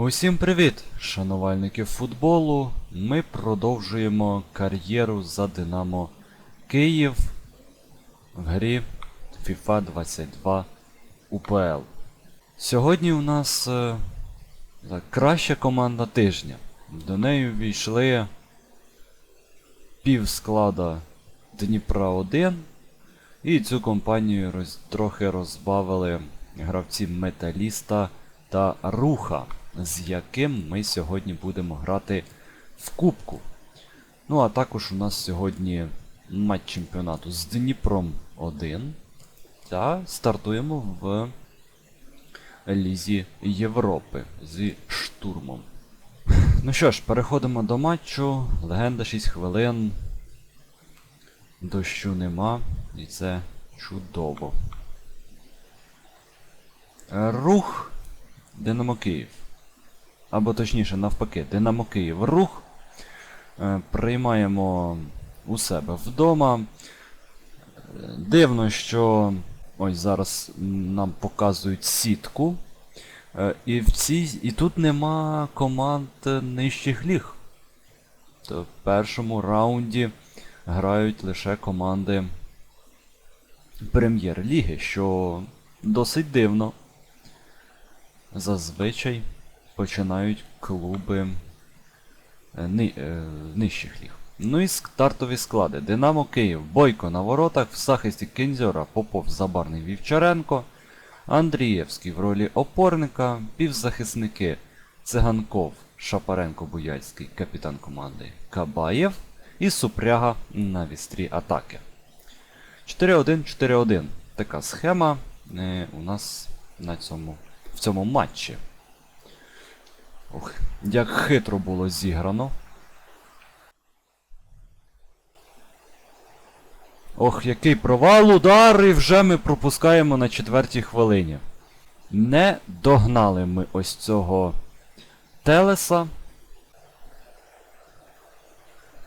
Усім привіт, шанувальники футболу. Ми продовжуємо кар'єру за Динамо Київ в грі FIFA 22 UPL. Сьогодні у нас е, краща команда тижня. До неї ввійшли пів склада Дніпра 1. І цю компанію роз, трохи розбавили гравці Металіста та Руха, з яким ми сьогодні будемо грати в Кубку. Ну, а також у нас сьогодні матч чемпіонату з Дніпром 1. Та стартуємо в Лізі Європи зі штурмом. Ну що ж, переходимо до матчу. Легенда 6 хвилин. Дощу нема, і це чудово. Рух Динамо Київ. Або точніше, навпаки, Динамо Київ рух. Е, Приймаємо у себе вдома. Е, Дивно, що ось зараз нам показують сітку. Е, І, в цій, і тут нема команд нижчих ліг. То в першому раунді грають лише команди прем'єр-ліги, що досить дивно. Зазвичай починають клуби е, ни, е, нижчих ліг. Ну і стартові склади. Динамо Київ, Бойко на воротах, в захисті Кензьора, Попов, Забарний Вівчаренко, Андрієвський в ролі опорника, півзахисники Циганков, Шапаренко Буяльський, капітан команди Кабаєв і Супряга на вістрі атаки. 4-1-4-1. Така схема е, у нас на цьому, в цьому матчі. Ох, як хитро було зіграно. Ох, який провал, удар, і вже ми пропускаємо на четвертій хвилині. Не догнали ми ось цього Телеса.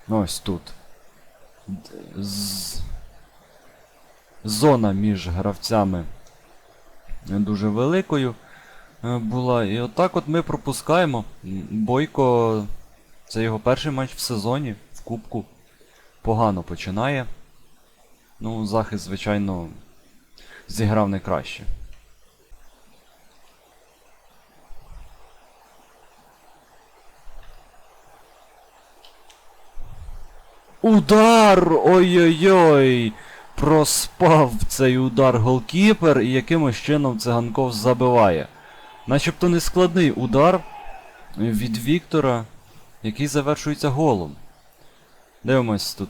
Ось тут. З... Зона між гравцями дуже великою була. І отак от ми пропускаємо. Бойко. Це його перший матч в сезоні в Кубку. Погано починає. Ну, захист, звичайно, зіграв не краще. Удар! Ой-ой-ой! Проспав цей удар голкіпер і якимось чином циганков забиває. Начебто нескладний удар від Віктора, який завершується голом. Дивимось тут.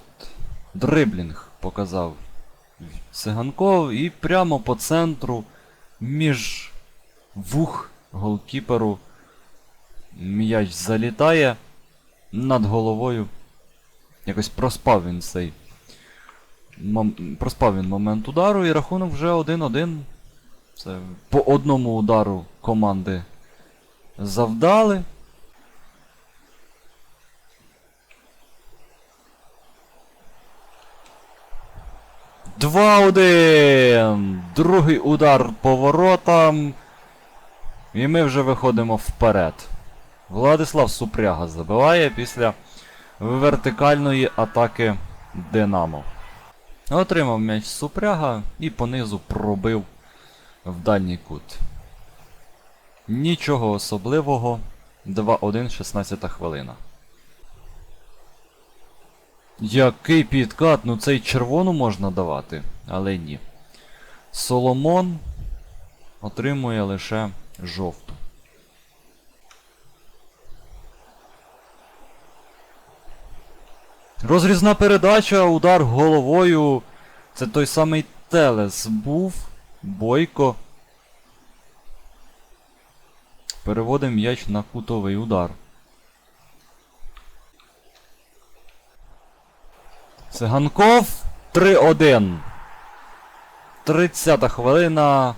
Дриблінг показав Циганков і прямо по центру між вух голкіперу м'яч залітає над головою. Якось проспав він цей. Проспав він момент удару і рахунок вже 1-1. Це по одному удару команди завдали. Два один. Другий удар по воротам. І ми вже виходимо вперед. Владислав Супряга забиває після вертикальної атаки Динамо. Отримав м'яч Супряга і понизу пробив в дальній кут. Нічого особливого. 2-1, 16 хвилина. Який підкат, ну цей червону можна давати, але ні. Соломон отримує лише жовту. Розрізна передача, удар головою. Це той самий Телес був. Бойко. Переводимо м'яч на кутовий удар. Циганков 3-1. 30 хвилина.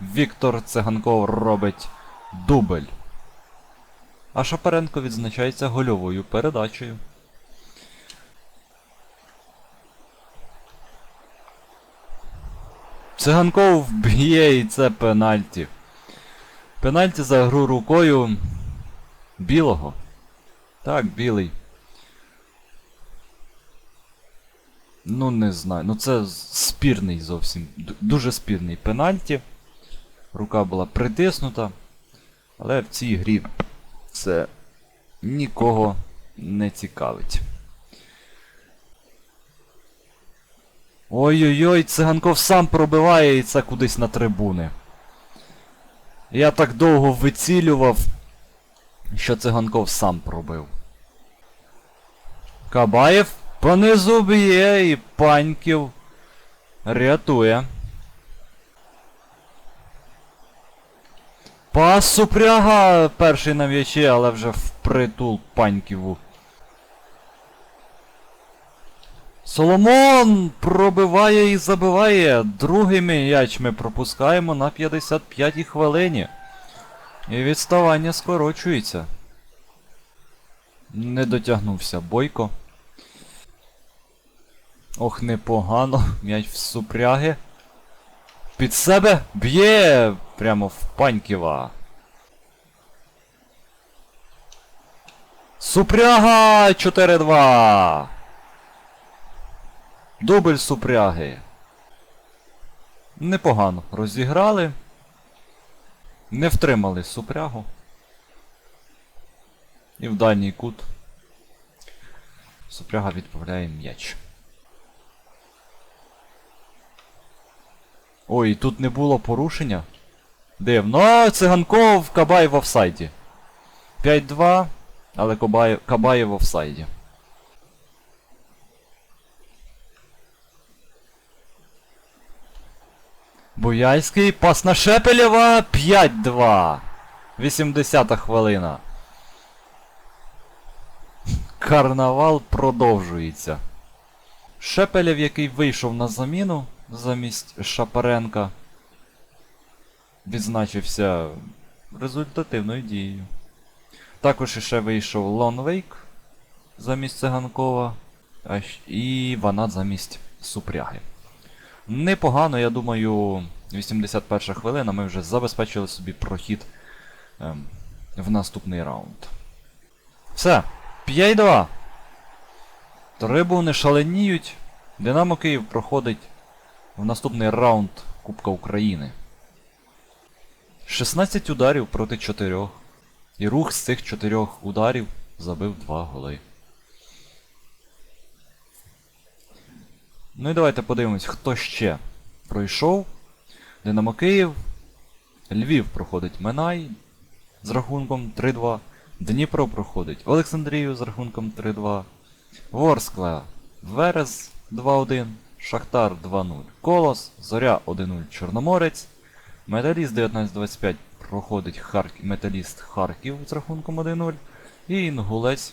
Віктор Циганков робить дубль. А Шапаренко відзначається гольовою передачею. Циганков б'є і це пенальті. Пенальті за гру рукою білого. Так, білий. Ну, не знаю. Ну це спірний зовсім. Дуже спірний пенальті. Рука була притиснута. Але в цій грі це нікого не цікавить. Ой-ой-ой, циганков сам пробиває і це кудись на трибуни. Я так довго вицілював, що циганков сам пробив. Кабаєв понизу б'є і паньків рятує. Пас Супряга перший на м'ячі, але вже впритул паньківу. Соломон пробиває і забиває. Другий м'яч ми пропускаємо на 55-й хвилині. І відставання скорочується. Не дотягнувся Бойко. Ох, непогано. М'яч в супряги. Під себе б'є прямо в Паньківа. Супряга 4-2. Дубль супряги. Непогано розіграли. Не втримали супрягу. І в дальній кут. Супряга відправляє м'яч. Ой, тут не було порушення. Дивно. Циганков Кабаєв в офсайді. 5-2, але Кабаєв в офсайді. Буяльський пас на Шепелєва 5-2. 80-та хвилина. Карнавал продовжується. Шепелєв, який вийшов на заміну замість Шапаренка, відзначився результативною дією. Також іще вийшов Лонвейк замість Циганкова, і Ванат замість Супряги. Непогано, я думаю, 81 хвилина ми вже забезпечили собі прохід ем, в наступний раунд. Все, 5-2. Трибуни шаленіють. Динамо Київ проходить в наступний раунд Кубка України. 16 ударів проти 4. І рух з цих 4 ударів забив 2 голи. Ну і давайте подивимось, хто ще пройшов. Динамо Київ. Львів проходить Минай з рахунком 3-2. Дніпро проходить Олександрію з рахунком 3-2. Ворскла Верес 2-1. Шахтар 2-0. Колос, Зоря 1-0 Чорноморець. Металіст 19-25 проходить Харк... Металіст Харків з рахунком 1-0. І Інгулець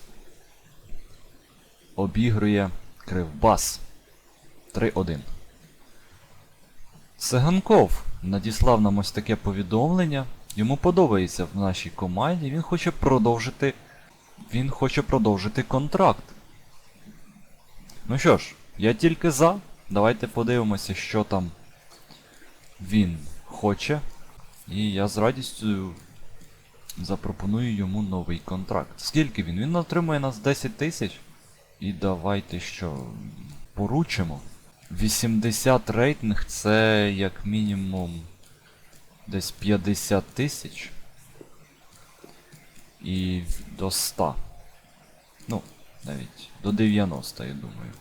обігрує Кривбас 3-1. Циганков надіслав нам ось таке повідомлення. Йому подобається в нашій команді. Він хоче продовжити. Він хоче продовжити контракт. Ну що ж, я тільки за. Давайте подивимося, що там він хоче. І я з радістю запропоную йому новий контракт. Скільки він? Він отримує нас 10 тисяч. І давайте що. Поручимо. 80 рейтинг це як мінімум десь 50 тисяч. І до 100. Ну, навіть до 90, я думаю.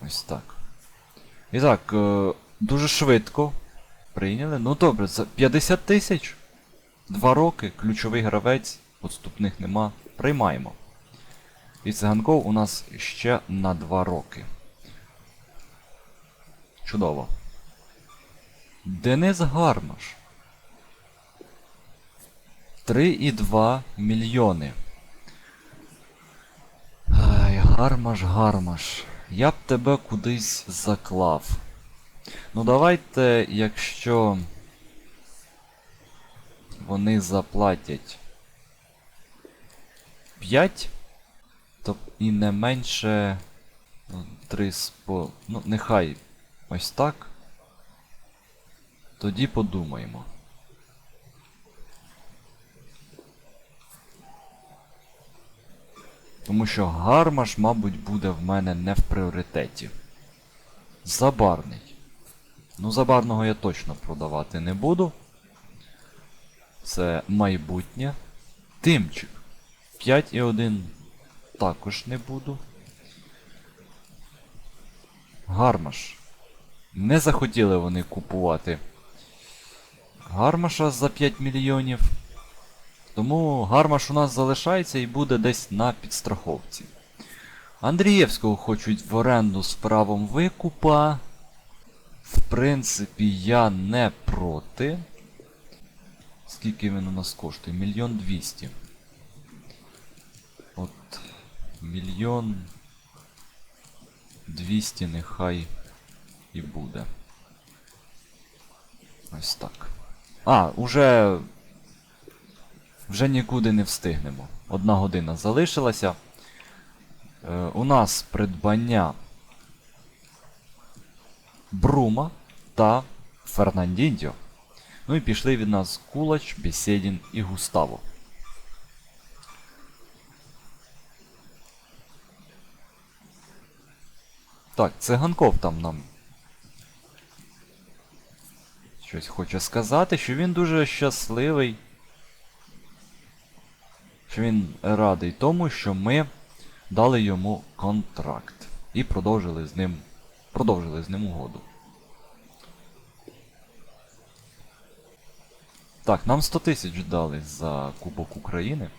Ось так. І так, е, дуже швидко прийняли. Ну добре, за 50 тисяч. Два роки, ключовий гравець, подступних нема. Приймаємо. І циганков у нас ще на 2 роки. Чудово. Денис Гармаш. 3,2 мільйони. Ай, гармаш, гармаш. Я б тебе кудись заклав. Ну давайте, якщо вони заплатять 5, то і не менше ну, 3 спо... Ну, нехай ось так. Тоді подумаємо. Тому що гармаш, мабуть, буде в мене не в пріоритеті. Забарний. Ну, забарного я точно продавати не буду. Це майбутнє. Тимчик. 5,1 також не буду. Гармаш. Не захотіли вони купувати Гармаша за 5 мільйонів. Тому Гармаш у нас залишається і буде десь на підстраховці. Андрієвського хочуть в оренду з правом викупа. В принципі, я не проти. Скільки він у нас коштує? Мільйон двісті. От. Мільйон. Двісті нехай і буде. Ось так. А, уже. Вже нікуди не встигнемо. Одна година залишилася. Е, у нас придбання Брума та Фернандіндьо. Ну і пішли від нас Кулач, Бесєдін і Густаво. Так, циганков там нам щось хоче сказати, що він дуже щасливий. Що він радий тому, що ми дали йому контракт. І продовжили з ним. Продовжили з ним угоду. Так, нам 100 тисяч дали за Кубок України.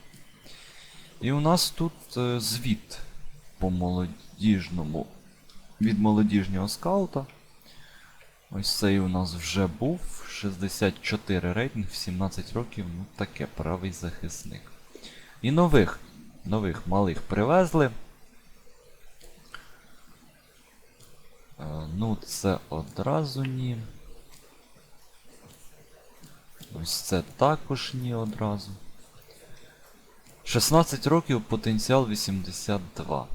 І у нас тут е, звіт по молодіжному від молодіжнього скаута. Ось цей у нас вже був. 64 рейтинг, 17 років, ну таке, правий захисник. І нових, нових малих привезли. Е, ну, це одразу ні. Ось це також ні одразу. 16 років, потенціал 82.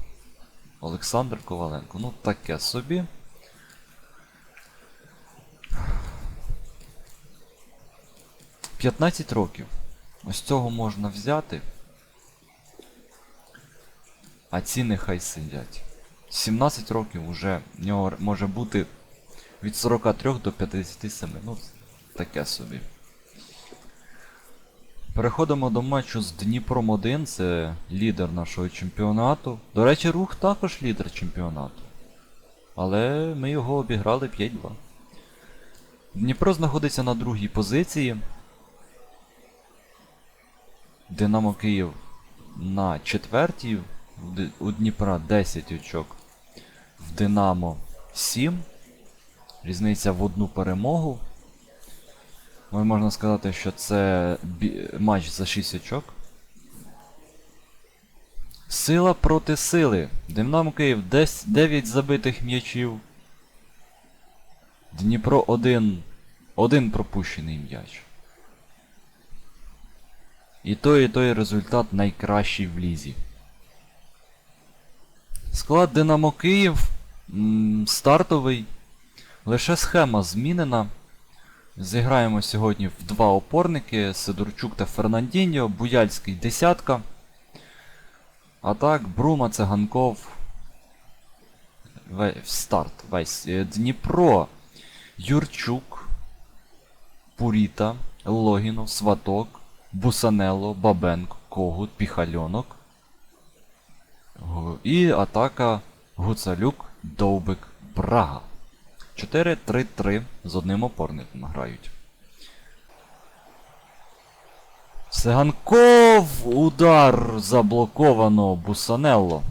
Олександр Коваленко. Ну, таке собі. П'ятнадцять років. Ось цього можна взяти. А ці нехай сидять. 17 років уже в нього може бути від 43 до 57. Ну, таке собі. Переходимо до матчу з Дніпром 1, це лідер нашого чемпіонату. До речі, рух також лідер чемпіонату. Але ми його обіграли 5-2. Дніпро знаходиться на другій позиції. Динамо Київ на четвертій. У Дніпра 10 очок. В Динамо 7. Різниця в одну перемогу. Ну, можна сказати, що це матч за 6 очок. Сила проти сили. Динамо Київ 10 9 забитих м'ячів. Дніпро 1. Один пропущений м'яч. І той, і той результат найкращий в лізі. Склад Динамо Київ м, стартовий. Лише схема змінена. Зіграємо сьогодні в два опорники Сидорчук та Фернандіньо, Буяльський десятка. А так, Брума, Циганков. Старт весь. Е, Дніпро, Юрчук, Пуріта, Логінов, Сваток, Бусанело, Бабенко, Когут, Піхальонок. І атака Гуцалюк, Довбик, Брага. 4-3-3 з одним опорником грають. Сиганков! Удар заблоковано Бусанелло.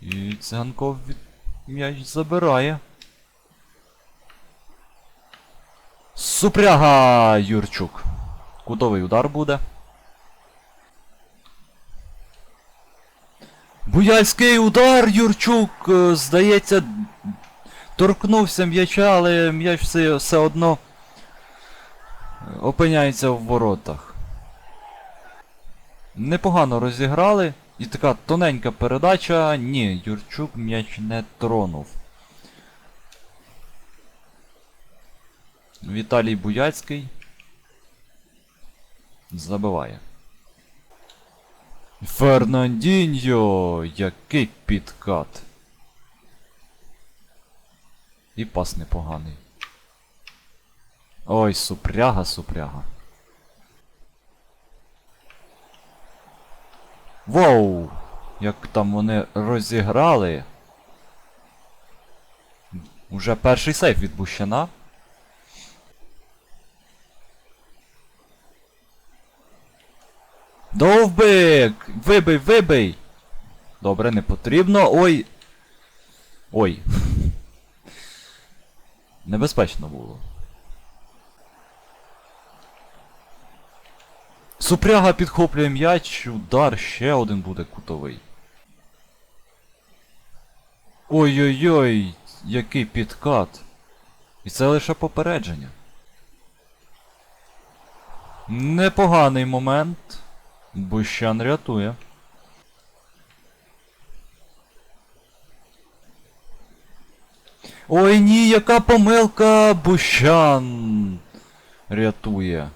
І Циганков від... м'яч забирає. Супряга Юрчук. Кутовий удар буде. Буяльський удар Юрчук, е, здається, торкнувся м'яча, але м'яч все, все одно е, опиняється в воротах. Непогано розіграли. І така тоненька передача. Ні, Юрчук м'яч не тронув. Віталій Буяцький забиває. Фернандіньо! Який підкат. І пас непоганий. Ой, супряга, супряга. Воу! Як там вони розіграли. Уже перший сейф від. Довбик! Вибий, вибий! Добре, не потрібно. Ой. Ой. Небезпечно було. Супряга підхоплює м'яч, удар, ще один буде кутовий. Ой-ой-ой, який підкат. І це лише попередження. Непоганий момент. Бущан рятує. Ой ні, яка помилка! Бущан рятує.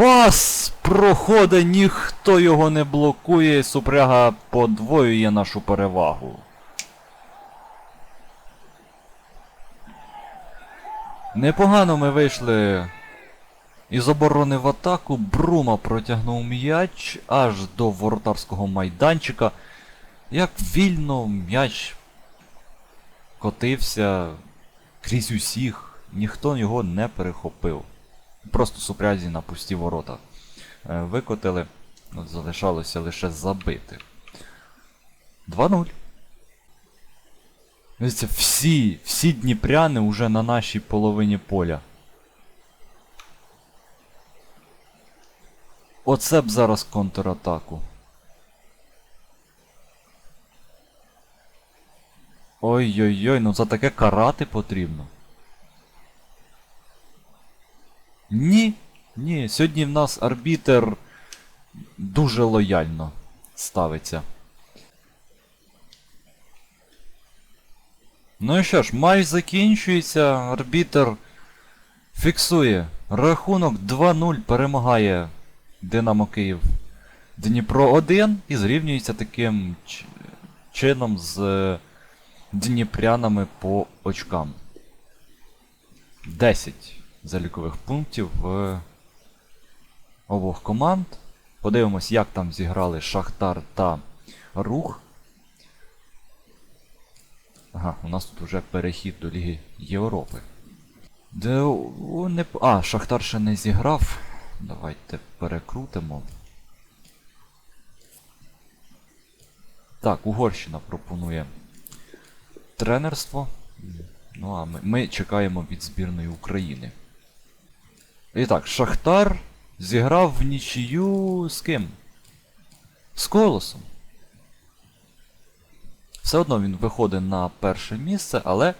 Пас проходить, ніхто його не блокує, Супряга подвоює нашу перевагу. Непогано ми вийшли із оборони в атаку. Брума протягнув м'яч аж до воротарського майданчика. Як вільно м'яч котився крізь усіх, ніхто його не перехопив. Просто супрязі на пусті ворота е, викотили. От залишалося лише забити. 2-0. Дивіться, всі, всі дніпряни вже на нашій половині поля. Оце б зараз контратаку. Ой-ой-ой, ну за таке карати потрібно. Ні, ні, сьогодні в нас арбітер дуже лояльно ставиться. Ну і що ж, матч закінчується, арбітер фіксує. Рахунок 2-0 перемагає Динамо Київ. Дніпро 1 і зрівнюється таким чином з е, дніпрянами по очкам. 10 залікових пунктів в обох команд. Подивимось, як там зіграли Шахтар та Рух. Ага, у нас тут вже перехід до Ліги Європи. Де не... А, Шахтар ще не зіграв. Давайте перекрутимо. Так, Угорщина пропонує тренерство. Ну а ми, ми чекаємо від збірної України. І так, Шахтар зіграв в нічию з ким? З Колосом. Все одно він виходить на перше місце, але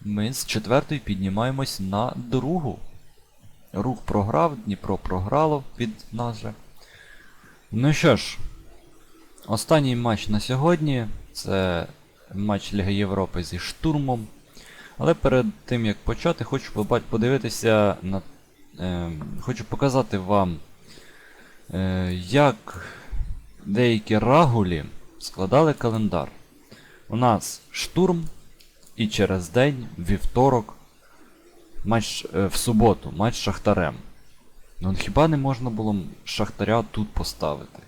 ми з четвертої піднімаємось на другу. Рух програв, Дніпро програло від нас же. Ну що ж, останній матч на сьогодні це матч Ліги Європи зі штурмом. Але перед тим як почати, хочу подивитися на. Е, хочу показати вам, е, як деякі рагулі складали календар. У нас штурм і через день, вівторок, матч е, в суботу, матч з Шахтарем. Ну хіба не можна було Шахтаря тут поставити?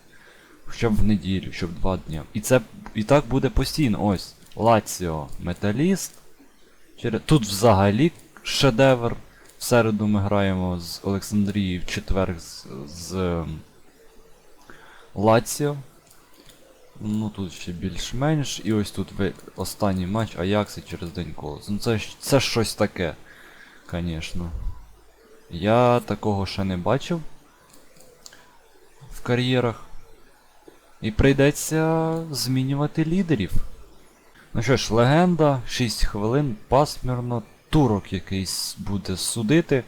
Хоча б в неділю, щоб два дні. І це і так буде постійно. Ось. Лаціо Металіст. Тут взагалі шедевр. В середу ми граємо з Олександрії, в четвер з, з ем, Лаціо. Ну тут ще більш-менш. І ось тут ви останній матч Аякси через день колос. Ну це, це щось таке. Звісно. Я такого ще не бачив в кар'єрах. І прийдеться змінювати лідерів. Ну що ж, легенда, 6 хвилин, пасмірно, турок якийсь буде судити.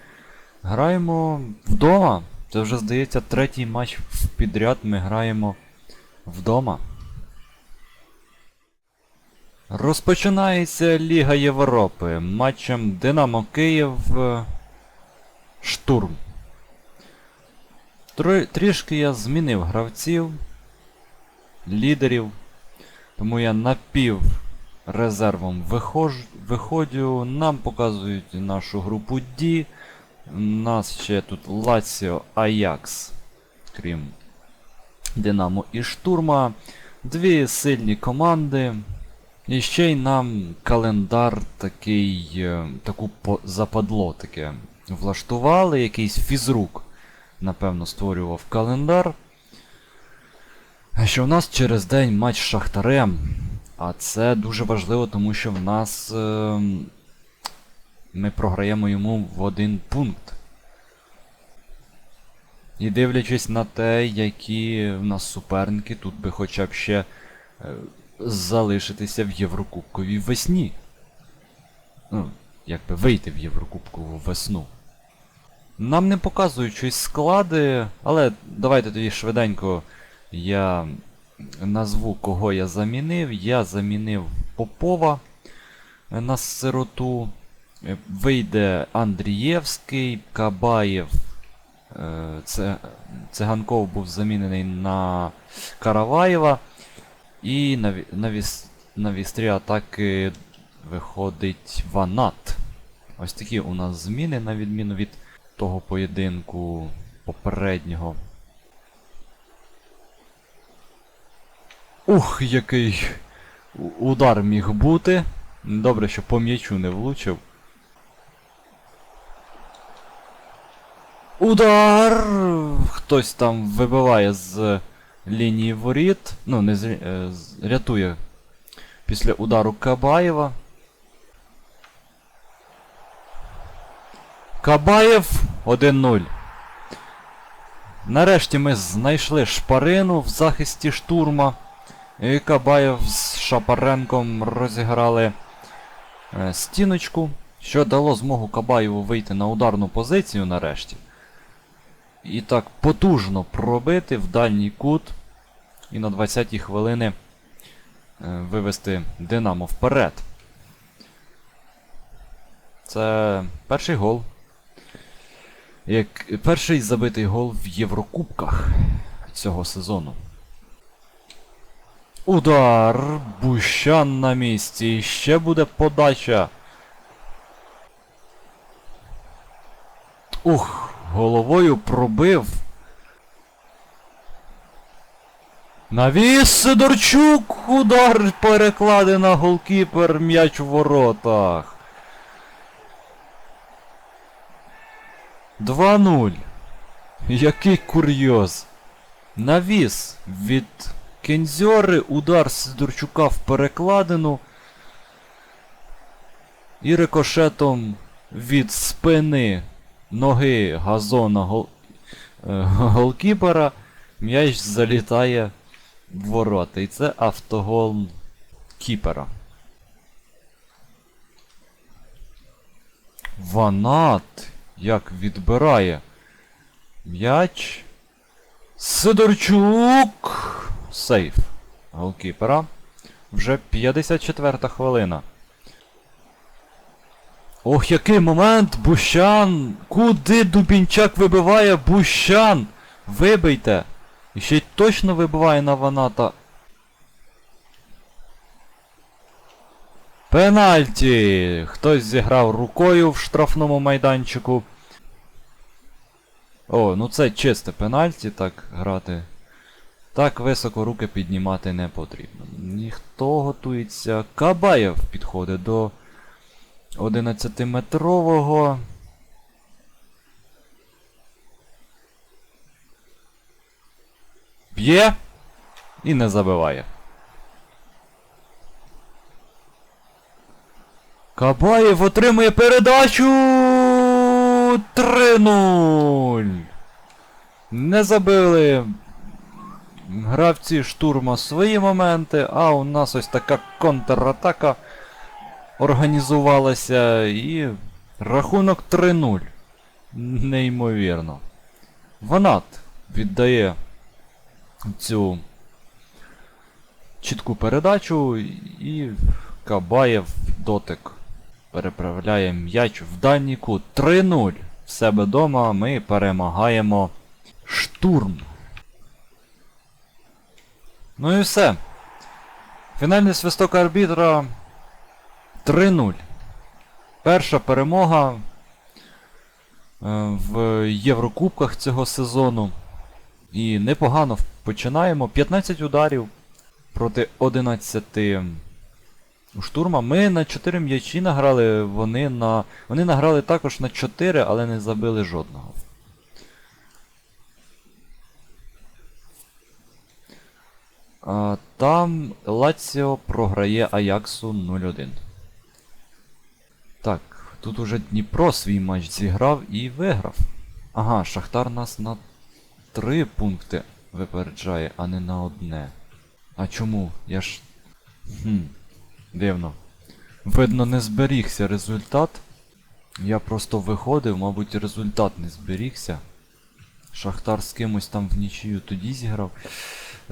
Граємо вдома. Це вже здається третій матч підряд ми граємо вдома. Розпочинається Ліга Європи матчем Динамо Київ Штурм. Трішки я змінив гравців, лідерів, тому я напів резервом вихож... виходжу. Нам показують нашу групу D. У нас ще тут Лаціо Аякс, крім Динамо і Штурма. Дві сильні команди. І ще й нам календар такий, е, таку западло таке влаштували, якийсь фізрук, напевно, створював календар. Що в нас через день матч з Шахтарем. А це дуже важливо, тому що в нас е, ми програємо йому в один пункт. І дивлячись на те, які в нас суперники, тут би хоча б ще е, залишитися в Єврокубковій весні. Ну, якби вийти в Єврокубкову весну. Нам не показують щось склади, але давайте тоді швиденько я назву, кого я замінив. Я замінив Попова на сироту. Вийде Андрієвський, Кабаєв. е, Циганков був замінений на Караваєва. І на, на, на вістрі атаки виходить Ванат. Ось такі у нас зміни, на відміну від того поєдинку попереднього. Ух, який удар міг бути. Добре, що по м'ячу не влучив. Удар! Хтось там вибиває з лінії воріт. Ну, не з, е, рятує після удару Кабаєва. Кабаєв 1-0. Нарешті ми знайшли шпарину в захисті штурма. І Кабаєв з Шапаренком розіграли е, стіночку, що дало змогу Кабаєву вийти на ударну позицію нарешті. І так потужно пробити в дальній кут. І на 20-й хвилини е, вивести Динамо вперед. Це перший гол. Як перший забитий гол в Єврокубках цього сезону. Удар! Бущан на місці. І ще буде подача. Ух, головою пробив. Навіс Сидорчук! Удар перекладе на голкіпер м'яч в воротах. 2-0. Який курйоз. Навіс від Кензьори, удар Сидорчука в перекладину. І рикошетом від спини ноги газона гол... е, голкіпера м'яч залітає в ворота. І це автогол кіпера. Ванат як відбирає м'яч. Сидорчук. Сейф голкіпера. Вже 54 хвилина. Ох, який момент! Бущан! Куди Дубінчак вибиває Бущан? Вибийте! І ще й точно вибиває на Ваната. Пенальті! Хтось зіграв рукою в штрафному майданчику. О, ну це чисте пенальті, так грати. Так високо руки піднімати не потрібно. Ніхто готується. Кабаєв підходить до 11-метрового. Б'є і не забиває. Кабаєв отримує передачу 3-0. Не забили гравці штурма свої моменти, а у нас ось така контратака організувалася і рахунок 3-0. Неймовірно. Ванат віддає цю чітку передачу і Кабаєв дотик. Переправляє м'яч в дальній кут. 3-0. В себе дома ми перемагаємо штурм. Ну і все. Фінальний свисток арбітра 3-0. Перша перемога е, в Єврокубках цього сезону. І непогано починаємо. 15 ударів проти 11 у штурма. Ми на 4 м'ячі награли, вони на. Вони награли також на 4, але не забили жодного. Там Лаціо програє Аяксу 0-1. Так, тут уже Дніпро свій матч зіграв і виграв. Ага, Шахтар нас на 3 пункти випереджає, а не на одне. А чому? Я ж. Хм, дивно. Видно, не зберігся результат. Я просто виходив, мабуть, результат не зберігся. Шахтар з кимось там в нічию тоді зіграв.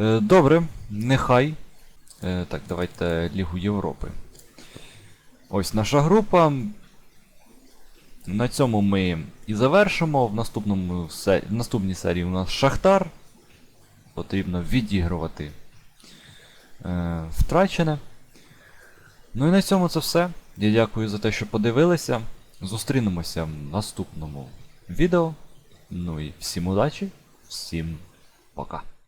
Е, добре, нехай. Е, так, давайте Лігу Європи. Ось наша група. На цьому ми і завершимо. В, наступному в наступній серії у нас Шахтар. Потрібно відігрувати е, втрачене. Ну і на цьому це все. Я дякую за те, що подивилися. Зустрінемося в наступному відео. Ну і всім удачі, всім пока.